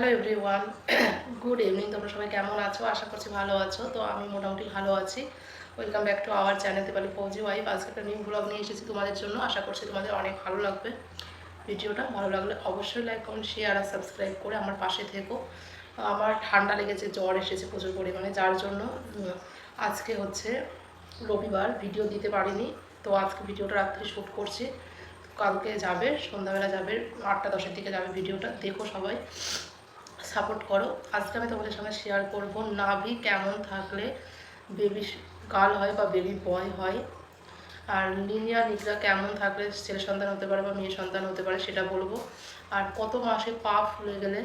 Hello everyone good evening তোমরা সবাই কেমন আছো? আশা করছি ভালো আছো। তো আমি মোটামুটি ভালো আছি। Welcome back to our channel Depali Fauji wife আজকে একটা নিউ ব্লগ নিয়ে এসেছি তোমাদের জন্য। আশা করছি তোমাদের অনেক ভালো লাগবে ভিডিওটা। ভালো লাগলে অবশ্যই লাইক কমেন্ট শেয়ার আর সাবস্ক্রাইব করে আমার পাশে থেকো। আমার ঠান্ডা লেগেছে, জ্বর এসেছে প্রচুর পরিমাণে, যার জন্য আজকে হচ্ছে রবিবার। ভিডিও দিতে পারিনি। তো আজকে ভিডিওটা রাত্রে শ্যুট করছি। কালকে যাবে, সন্ধ্যাবেলা যাবে, আটটা দশের দিকে যাবে ভিডিওটা দেখো সবাই। সাপোর্ট করো। আজকে আমি তোমাদের সঙ্গে শেয়ার করব, নাভি কেমন থাকলে বেবি গার্ল হয় বা বেবি বয় হয়। আর লিনিয়া নিকরা কেমন থাকলে ছেলে সন্তান হতে পারে বা মেয়ে সন্তান হতে পারে সেটা বলব। আর কত মাসে পা ফুলে গেলে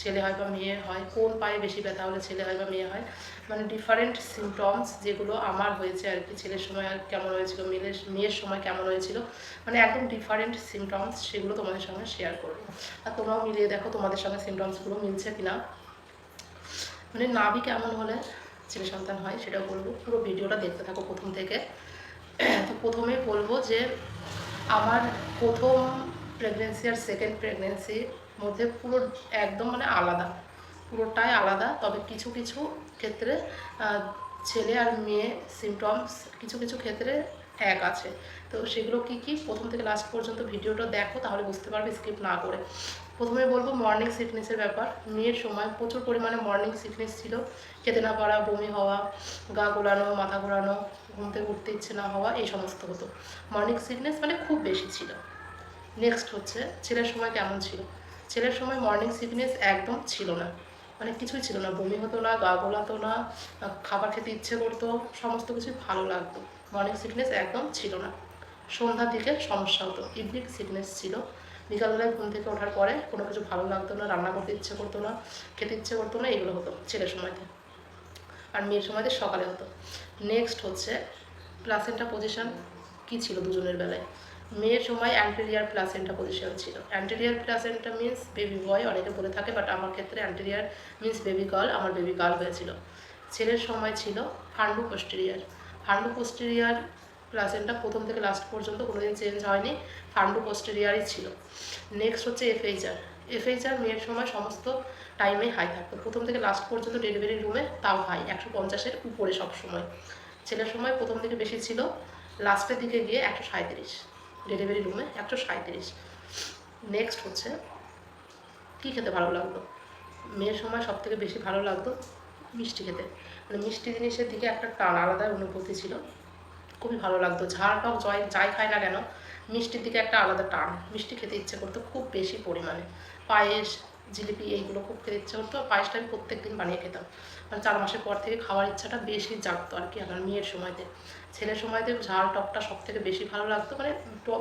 ছেলে হয় বা মেয়ে হয়, কোন পায়ে বেশি ব্যথা হলে ছেলে হয় বা মেয়ে হয় মানে ডিফারেন্ট সিমটমস যেগুলো আমার হয়েছে আর কি, ছেলের সময় আর কেমন হয়েছিল মেয়ের মেয়ের সময় কেমন হয়েছিল মানে একদম ডিফারেন্ট সিমটমস সেগুলো তোমাদের সঙ্গে শেয়ার করব। আর তোমরাও মিলিয়ে দেখো তোমাদের সঙ্গে সিমটমসগুলো মিলছে কি না মানে নাভি কেমন হলে ছেলে সন্তান হয় সেটাও বলব, পুরো ভিডিওটা দেখতে থাকো প্রথম থেকে। তো প্রথমে বলব যে আমার প্রথম প্রেগনেন্সি আর সেকেন্ড প্রেগনেন্সির মধ্যে পুরো একদম মানে আলাদা। পুরোটাই আলাদা, তবে কিছু কিছু ক্ষেত্রে ছেলে আর মেয়ে সিমটমস কিছু কিছু ক্ষেত্রে এক আছে। তো সেগুলো কি কি? প্রথম থেকে লাস্ট পর্যন্ত ভিডিওটা দেখো, তাহলে বুঝতে পারবে স্কিপ না করে। প্রথমে বলব মর্নিং সিকনেসের ব্যাপার। মেয়ের সময় প্রচুর পরিমাণে মর্নিং সিকনেস ছিল। খেতে না পারা, বমি হওয়া, গা গোলানো, মাথা ঘোরানো, ঘুম থেকে উঠতে ইচ্ছে না হওয়া, এই সমস্ত হতো। মর্নিং সিকনেস মানে খুব বেশি ছিল। নেক্সট হচ্ছে, ছেলের সময় কেমন ছিল? ছেলের সময় মর্নিং সিকনেস একদম ছিল না। মানে কিছুই ছিল না। বমি হতো না, গা গোলাতো না, খাবার খেতে ইচ্ছে করতো, সমস্ত কিছুই ভালো লাগতো। মর্নিং সিকনেস একদম ছিল না। সন্ধ্যার দিকে সমস্যা হতো। ইভিনিং সিকনেস ছিল। বিকালবেলায় ঘুম থেকে ওঠার পরে কোনো কিছু ভালো লাগতো না, রান্না করতে ইচ্ছে করতো না, খেতে ইচ্ছে করতো না, এগুলো হতো ছেলের সময়তে। আর মেয়ের সময়তে সকালে হতো। নেক্সট হচ্ছে প্লাসেন্টা পজিশন কী ছিল দুজনের বেলায়? মেয়ের সময় অ্যান্টেরিয়ার প্লাসেন্টা পজিশন ছিল। Anterior placenta means baby boy অনেকে বলে থাকে বাট আমার ক্ষেত্রে অ্যান্টেরিয়ার মিন্স বেবি গার্ল আমার বেবি গার্ল হয়েছিল। ছেলের সময় ছিল fundal posterior fundal posterior placenta প্রথম থেকে লাস্ট পর্যন্ত কোনোদিন চেঞ্জ হয়নি ফান্ডু পোস্টেরিয়ারই ছিল। নেক্সট হচ্ছে এফএইচআর এফএইচআর মেয়ের সময় সমস্ত টাইমে হাই থাকতো। প্রথম থেকে লাস্ট পর্যন্ত ডেলিভারি রুমে তাও হাই একশো পঞ্চাশের উপরে সব সময় ছেলের সময় প্রথম দিকে বেশি ছিল লাস্টের দিকে গিয়ে একশো সাঁত্রিশ ডেলিভারি রুমে একশো সাঁত্রিশ নেক্সট হচ্ছে, কী খেতে ভালো লাগতো মেয়ের সময় সব থেকে বেশি ভালো লাগতো মিষ্টি খেতে। মানে মিষ্টি জিনিসের দিকে একটা টান, আলাদা অনুভূতি ছিল। খুবই ভালো লাগতো। ঝাড় টক জয় যাই খায় না কেন, মিষ্টির দিকে একটা আলাদা টান। মিষ্টি খেতে ইচ্ছে করতো খুব বেশি পরিমাণে। পায়েস, জিলিপি এইগুলো খুব খেতে ইচ্ছে করতো। পায়েসটা আমি প্রত্যেক দিন বানিয়ে খেতাম। মানে চার মাসের পর থেকে খাওয়ার ইচ্ছাটা বেশি জাগতো আর কি আমার মেয়ের সময়তে। ছেলের সময়তে ঝাল টকটা সব থেকে বেশি ভালো লাগতো মানে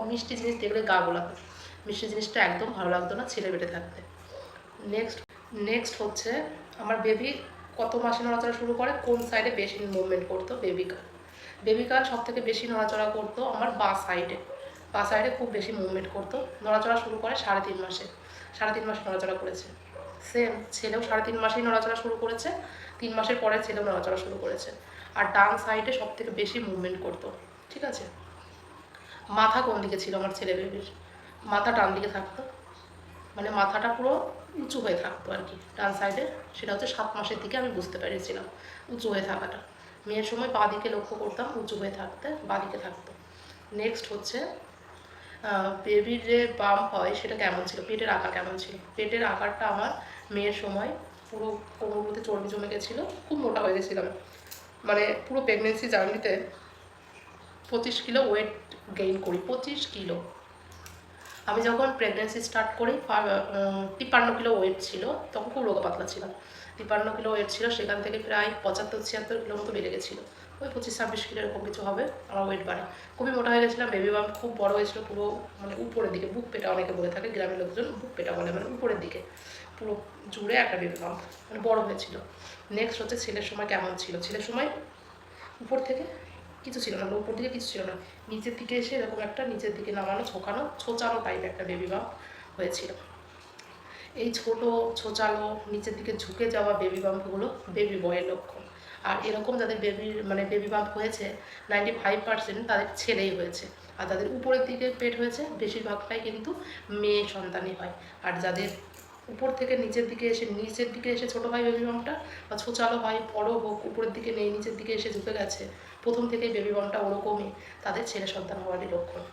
মিষ্টি জিনিস দেখলে গা গোলাতো। মিষ্টি জিনিসটা একদম ভালো লাগতো না ছেলে বেটে থাকতে। নেক্সট নেক্সট হচ্ছে আমার বেবি কত মাসে নড়াচড়া শুরু করে, কোন সাইডে বেশি মুভমেন্ট করতো বেবি গার্ল বেবি গার্ল সব থেকে বেশি নড়াচড়া করতো আমার বা সাইডে বা সাইডে খুব বেশি মুভমেন্ট করতো। নড়াচড়া শুরু করে সাড়ে তিন মাসে। সাড়ে তিন মাসে নড়াচড়া করেছে। সেম ছেলেও সাড়ে তিন মাসেই নড়াচড়া শুরু করেছে, তিন মাসের পরে ছেলেও নড়াচড়া শুরু করেছে। আর ডান সাইডে সব থেকে বেশি মুভমেন্ট করতো, ঠিক আছে? মাথা কোন দিকে ছিল আমার ছেলে বেবির মাথা ডান দিকে থাকতো। মানে মাথাটা পুরো উঁচু হয়ে থাকতো আর কি, ডান সাইডে সেটা হচ্ছে সাত মাসের দিকে আমি বুঝতে পেরেছিলাম, উঁচু হয়ে থাকাটা। মেয়ের সময় বাঁ দিকে লক্ষ্য করতাম, উঁচু হয়ে থাকতে, বাঁ দিকে থাকতো। নেক্সট হচ্ছে বেবির যে বাম্প হয়, সেটা কেমন ছিল? পেটের আকার কেমন ছিল? পেটের আকারটা আমার মেয়ের সময় পুরো কোমরগুলোতে চর্বি জমে গেছিল, খুব মোটা হয়ে গেছিলাম। মানে পুরো প্রেগনেন্সি জার্নিতে পঁচিশ কিলো ওয়েট গেইন করি, পঁচিশ কিলো। আমি যখন প্রেগনেন্সি স্টার্ট করি তিপ্পান্ন কিলো ওয়েট ছিল, তখন খুব রোগা পাতলা ছিলাম। তিপ্পান্ন কিলো ওয়েট ছিল, সেখান থেকে প্রায় পঁচাত্তর, ছিয়াত্তর কিলো মতো বেড়ে গেছিল। ওই পঁচিশ, ছাব্বিশ কিলো এরকম কিছু হবে, আমার ওয়েট বাড়ে। খুবই মোটা হয়ে গেছিলাম বেবি বাম খুব বড় হয়েছিল, পুরো মানে উপরের দিকে, বুক পেটা অনেকে বলে থাকে, গ্রামের লোকজন বুক পেটা বলে মানে উপরের দিকে। পুরো জুড়ে একটা বেবি বাম মানে বড় হয়েছিল। নেক্সট হচ্ছে ছেলের সময় কেমন ছিল? ছেলের সময় উপর থেকে কিছু ছিল না মানে উপর দিকে কিছু ছিল না। নিচের দিকে এসে এরকম একটা নিচের দিকে নামানো, ছোকানো, ছোচানো টাইপ একটা বেবি বাম্প হয়েছিল। এই ছোট, ছোচালো, নিচের দিকে ঝুঁকে যাওয়া বেবি বাম্পগুলো বেবি বয়ের লক্ষণ। আর এরকম যাদের বেবির মানে বেবি বাম্প হয়েছে নাইনটি ফাইভ পার্সেন্ট তাদের ছেলেই হয়েছে। আর যাদের উপরের দিকে পেট হয়েছে, বেশিরভাগটাই কিন্তু মেয়ে সন্তানই হয়। আর যাদের উপর থেকে নিচের দিকে এসে, নিচের দিকে এসে ছোটো হয় বেবি বামটা বা ছোচালো হয় বড় হোক, উপরের দিকে নেই, নিচের দিকে এসে ঝুঁকে গেছে, প্রথম থেকেই বেবি বামটা ওরকমই, তাদের ছেলে সন্তান হওয়ারই লক্ষণ।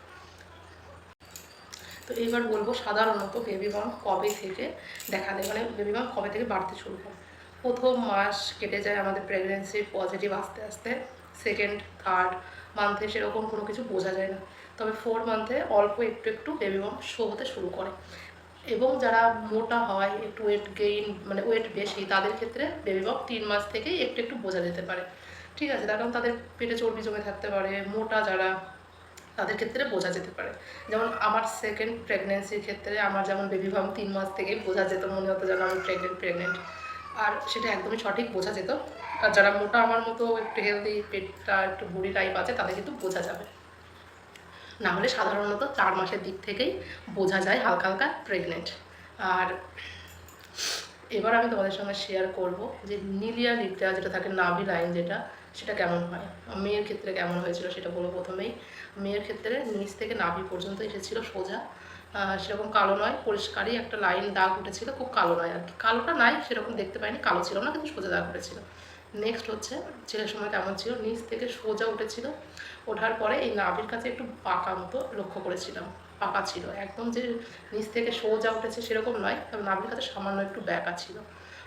তো এইবার বলব সাধারণত বেবি বাম কবে থেকে দেখা দেয়? মানে বেবি বাম কবে থেকে বাড়তে শুরু হয়? প্রথম মাস কেটে যায় আমাদের প্রেগনেন্সির পজিটিভ আস্তে আস্তে সেকেন্ড থার্ড মান্থে সেরকম কোনো কিছু বোঝা যায় না। তবে ফোর মান্থে অল্প একটু একটু বেবি বাম শো হতে শুরু করে। এবং যারা মোটা হয়, একটু ওয়েট গেইন মানে ওয়েট বেশি, তাদের ক্ষেত্রে বেবি বাম তিন মাস থেকেই একটু একটু বোঝা যেতে পারে। ঠিক আছে? তার কারণ তাদের পেটে চর্বি জমে থাকতে পারে, মোটা যারা, তাদের ক্ষেত্রে বোঝা যেতে পারে। যেমন আমার সেকেন্ড প্রেগনেন্সির ক্ষেত্রে আমার যেমন বেবি বাম তিন মাস থেকেই বোঝা যেত, মনে হতো যেন আমি প্রেগনেন্ট প্রেগনেন্ট আর সেটা একদমই সঠিক বোঝা যেত। আর যারা মোটা আমার মতো একটু হেলদি পেটটা একটু বুড়ি টাইপ আছে, তাদের কিন্তু বোঝা যাবে। না হলে সাধারণত চার মাসের দিক থেকেই বোঝা যায় হালকা হালকা প্রেগনেন্ট আর এবার আমি তোমাদের সঙ্গে শেয়ার করব যে নিলিয়া লিপটা যেটা থাকে নাভি লাইন যেটা, সেটা কেমন হয়? মেয়ের ক্ষেত্রে কেমন হয়েছিল সেটা বলব প্রথমেই। মেয়ের ক্ষেত্রে নিচ থেকে নাভি পর্যন্ত এসেছিল সোজা। সেরকম কালো নয়, পরিষ্কারই একটা লাইন দাগ উঠেছিল, খুব কালো নয় আর কি। কালোটা নাই, সেরকম দেখতে পাইনি, কালো ছিল না, কিন্তু সোজা দাগ উঠেছিল। নেক্সট হচ্ছে, ছেলের সময় কেমন ছিল? নিচ থেকে সোজা উঠেছিল। ওঠার পরে এই নাভির কাছে একটু পাকা মতো লক্ষ্য করেছিলাম। পাকা ছিল। একদম যে নিচ থেকে সোজা উঠেছে সেরকম নয়, তবে নাভির কাছে সামান্য একটু ব্যাকা ছিল।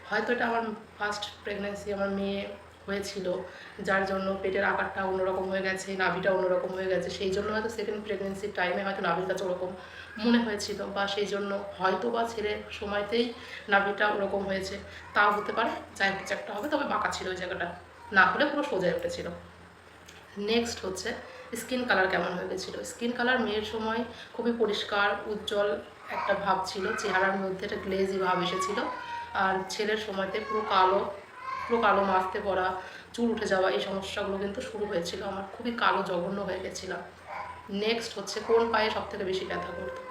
হয়তো এটা আমার ফার্স্ট প্রেগনেন্সি আমার মেয়ে হয়েছিল, যার জন্য পেটের আকারটা অন্যরকম হয়ে গেছে, নাভিটা অন্যরকম হয়ে গেছে। সেই জন্য হয়তো সেকেন্ড প্রেগনেন্সির টাইমে হয়তো নাভির কাছে ওরকম মনে হয়েছিল বা সেই জন্য হয়তো বা ছেলের সময়তেই নাভিটা ওরকম হয়েছে। তাও হতে পারে, যাই কিছু একটা হবে, তবে বাঁকা ছিল ওই জায়গাটা। না হলে পুরো সোজা উঠেছিল। নেক্সট হচ্ছে স্কিন কালার কেমন হয়ে গেছিল স্কিন কালার মেয়ের সময় খুবই পরিষ্কার, উজ্জ্বল একটা ভাব ছিল। চেহারার মধ্যে একটা গ্লেজি ভাব এসেছিল। আর ছেলের সময়তে পুরো কালো পুরো কালো মাখতে পড়া চুল উঠে যাওয়া এই সমস্যাগুলো কিন্তু শুরু হয়েছিল। আমার খুবই কালো, জঘন্য হয়ে গেছিলাম। নেক্সট হচ্ছে কোন পায়ে সব থেকে বেশি ব্যথা করতো?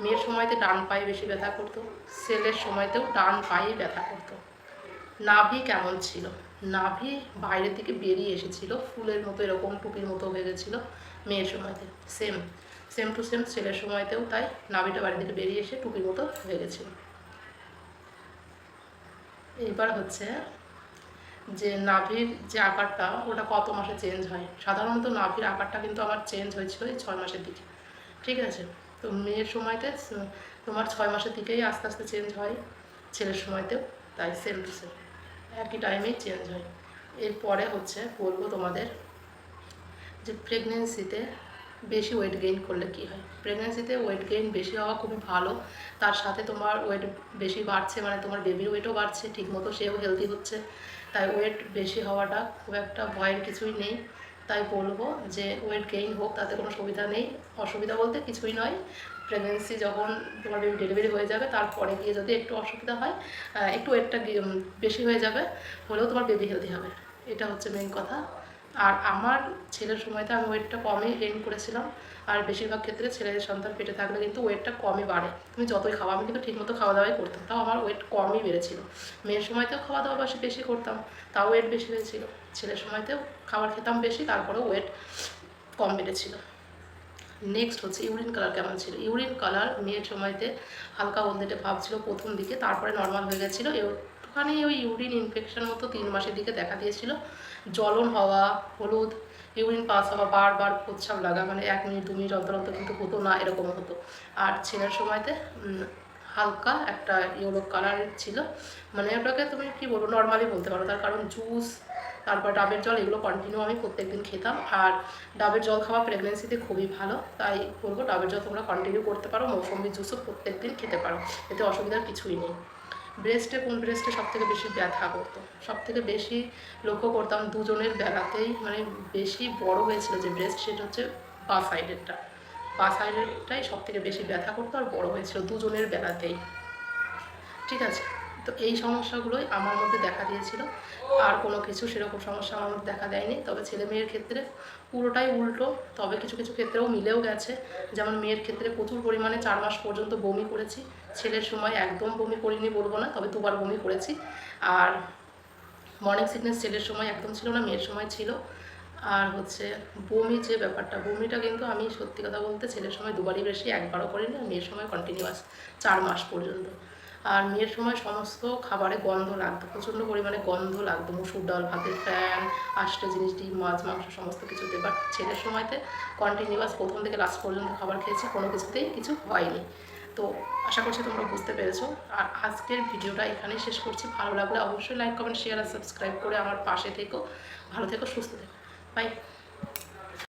মেয়ের সময়তে ডান পায়ে বেশি ব্যথা করতো। ছেলের সময়তেও ডান পায়ে ব্যথা করতো। নাভি কেমন ছিল? নাভি বাইরের দিকে বেরিয়ে এসেছিল। ফুলের মতো এরকম টুপির মতো হয়ে গেছিল মেয়ের সময়তে। সেম সেম টু সেম ছেলের সময়তেও তাই নাভিটা বাইরের দিকে বেরিয়ে এসে টুপির মতো হয়ে গেছিল এইবার হচ্ছে যে নাভির যে আকারটা, ওটা কত মাসে চেঞ্জ হয়? সাধারণত নাভির আকারটা কিন্তু আমার চেঞ্জ হয়েছিল এই ছয় মাসের দিকে। ঠিক আছে? তো মেয়ের সময়তে তোমার ছয় মাসের দিকেই আস্তে আস্তে চেঞ্জ হয়, ছেলের সময়তেও। তাই সেম টু সেম একই টাইমেই চেঞ্জ হয়। এরপরে হচ্ছে বলব তোমাদের যে প্রেগনেন্সিতে বেশি ওয়েট গেইন করলে কি হয়? প্রেগনেন্সিতে ওয়েট গেইন বেশি হওয়া খুবই ভালো। তার সাথে তোমার ওয়েট বেশি বাড়ছে মানে তোমার বেবির ওয়েটও বাড়ছে, ঠিকমতো সেও হেলদি হচ্ছে। তাই ওয়েট বেশি হওয়াটা খুব একটা ভয়ের কিছুই নেই। তাই বলব যে ওয়েট গেইন হোক, তাতে কোনো সুবিধা নেই। অসুবিধা বলতে কিছুই নয়। প্রেগনেন্সি যখন তোমার বেবি ডেলিভারি হয়ে যাবে, তারপরে গিয়ে যদি একটু অসুবিধা হয় একটু ওয়েটটা বেশি হয়ে যাবে, হলেও তোমার বেবি হেলদি হবে। এটা হচ্ছে মেন কথা। আর আমার ছেলের সময়তে আমি ওয়েটটা কমই গেইন করেছিলাম। আর বেশিরভাগ ক্ষেত্রে ছেলেদের সন্তান পেটে থাকলে কিন্তু ওয়েটটা কমই বাড়ে। তুমি যতই খাওয়া আমি কিন্তু ঠিকমতো খাওয়া দাওয়াই করতাম। তাও আমার ওয়েট কমই বেড়েছিল। মেয়ের সময়তেও খাওয়া দাওয়া বেশি বেশি করতাম, তাও ওয়েট বেশি হয়েছিল। ছেলের সময়তেও খাবার খেতাম বেশি, তারপরেও ওয়েট কম বেড়েছিল। নেক্সট হচ্ছে ইউরিন কালার কেমন ছিল? ইউরিন কালার মেয়ের সময়তে হালকা হলদেটে ভাব ছিল প্রথম দিকে, তারপরে নর্মাল হয়ে গেছিল। একটুখানি ওই ইউরিন ইনফেকশন মতো তিন মাসের দিকে দেখা দিয়েছিল। জ্বলন হওয়া, হলুদ ইউরিন পাস হওয়া বারবার প্রচ্ছাপ লাগা মানে এক মিনিট, দু মিনিট অন্তর অন্তর কিন্তু হতো না, এরকম হতো। আর ছেলের সময়তে হালকা একটা ইয়েলো কালারের ছিল। মানে ওটাকে তুমি কি বলব নর্মালি বলতে পারো। তার কারণ জুস তারপর ডাবের জল, এগুলো কন্টিনিউ আমি প্রত্যেকদিন খেতাম। আর ডাবের জল খাওয়া প্রেগনেন্সিতে খুবই ভালো। তাই বলব, ডাবের জল তোমরা কন্টিনিউ করতে পারো। মৌসুমি জুসও প্রত্যেকদিন খেতে পারো। এতে অসুবিধার কিছুই নেই। ব্রেস্টে কোন ব্রেস্টে সব থেকে বেশি ব্যথা করতো? সব থেকে বেশি লক্ষ্য করতাম দুজনের বেলাতেই মানে বেশি বড় হয়েছিল যে ব্রেস্ট সেটা হচ্ছে বা সাইডেরটা বা সাইডেরটাই সব থেকে বেশি ব্যথা করতো আর বড় হয়েছিল দুজনের বেলাতেই। ঠিক আছে? তো এই সমস্যাগুলোই আমার মধ্যে দেখা দিয়েছিল। আর কোনো কিছু সেরকম সমস্যা আমার মধ্যে দেখা দেয়নি। তবে ছেলে মেয়ের ক্ষেত্রে পুরোটাই উল্টো। তবে কিছু কিছু ক্ষেত্রেও মিলেও গেছে। যেমন মেয়ের ক্ষেত্রে প্রচুর পরিমাণে চার মাস পর্যন্ত বমি করেছি। ছেলের সময় একদম বমি করিনি বলব না, তবে দুবার বমি করেছি। আর মর্নিং সিকনেস ছেলের সময় একদম ছিল না, মেয়ের সময় ছিল। আর হচ্ছে বমি যে ব্যাপারটা, বমিটা কিন্তু আমি সত্যি কথা বলতে ছেলের সময় দুবারই বেশি, একবারও করিনি, আর মেয়ের সময় কন্টিনিউয়াস চার মাস পর্যন্ত। আর মেয়ের সময় সমস্ত খাবারে গন্ধ লাগতো, প্রচণ্ড পরিমাণে গন্ধ লাগতো, মুসুর ডাল, ভাতের ফ্যান, আষ্ট জিনিস, ডিম, মাছ, মাংস, সমস্ত কিছুতে বাট ছেলের সময়তে কন্টিনিউয়াস প্রথম থেকে লাস্ট পর্যন্ত খাবার খেয়েছি, কোনো কিছুতেই কিছু হয়নি। তো আশা করছি তোমরা বুঝতে পেরেছ। আর আজকের ভিডিওটা এখানেই শেষ করছি। ভালো লাগলে অবশ্যই লাইক কমেন্ট শেয়ার আর সাবস্ক্রাইব করে আমার পাশে থেকো। ভালো থেকো, সুস্থ থেকো। বাই